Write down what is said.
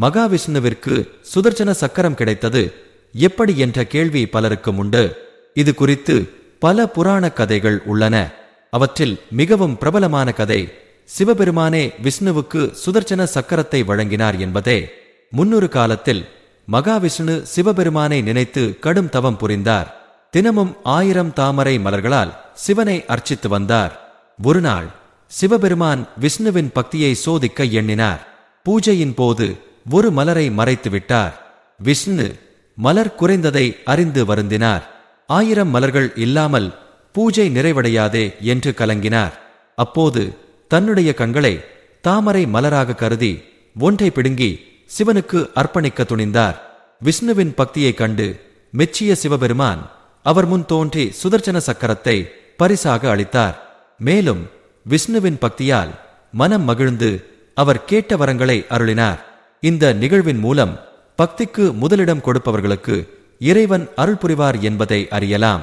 மகாவிஷ்ணுவிற்கு சுதர்சன சக்கரம் கிடைத்தது. எப்படி என்ற கேள்வி பலருக்கும் உண்டு. இது குறித்து பல புராண கதைகள் உள்ளன. அவற்றில் மிகவும் பிரபலமான கதை சிவபெருமானே விஷ்ணுவுக்கு சுதர்சன சக்கரத்தை வழங்கினார் என்பதே. முன்னொரு காலத்தில் மகாவிஷ்ணு சிவபெருமானை நினைத்து கடும் தவம் புரிந்தார். தினமும் ஆயிரம் தாமரை மலர்களால் சிவனை அர்ச்சித்து வந்தார். ஒருநாள் சிவபெருமான் விஷ்ணுவின் பக்தியை சோதிக்க எண்ணினார். பூஜையின் போது ஒரு மலரை மறைத்து விட்டார் விஷ்ணு மலர் குறைந்ததை அறிந்து வருந்தினார். ஆயிரம் மலர்கள் இல்லாமல் பூஜை நிறைவடையாதே என்று கலங்கினார். அப்போது தன்னுடைய கண்களை தாமரை மலராக கருதி ஒன்றை பிடுங்கி சிவனுக்கு அர்ப்பணிக்க துணிந்தார். விஷ்ணுவின் பக்தியைக் கண்டு மெச்சிய சிவபெருமான் அவர் முன் தோன்றி சுதர்சன சக்கரத்தை பரிசாக அளித்தார். மேலும் விஷ்ணுவின் பக்தியால் மனம் மகிழ்ந்து அவர் கேட்ட வரங்களை அருளினார். இந்த நிகழ்வின் மூலம் பக்திக்கு முதலிடம் கொடுப்பவர்களுக்கு இறைவன் அருள் புரிவார் என்பதை அறியலாம்.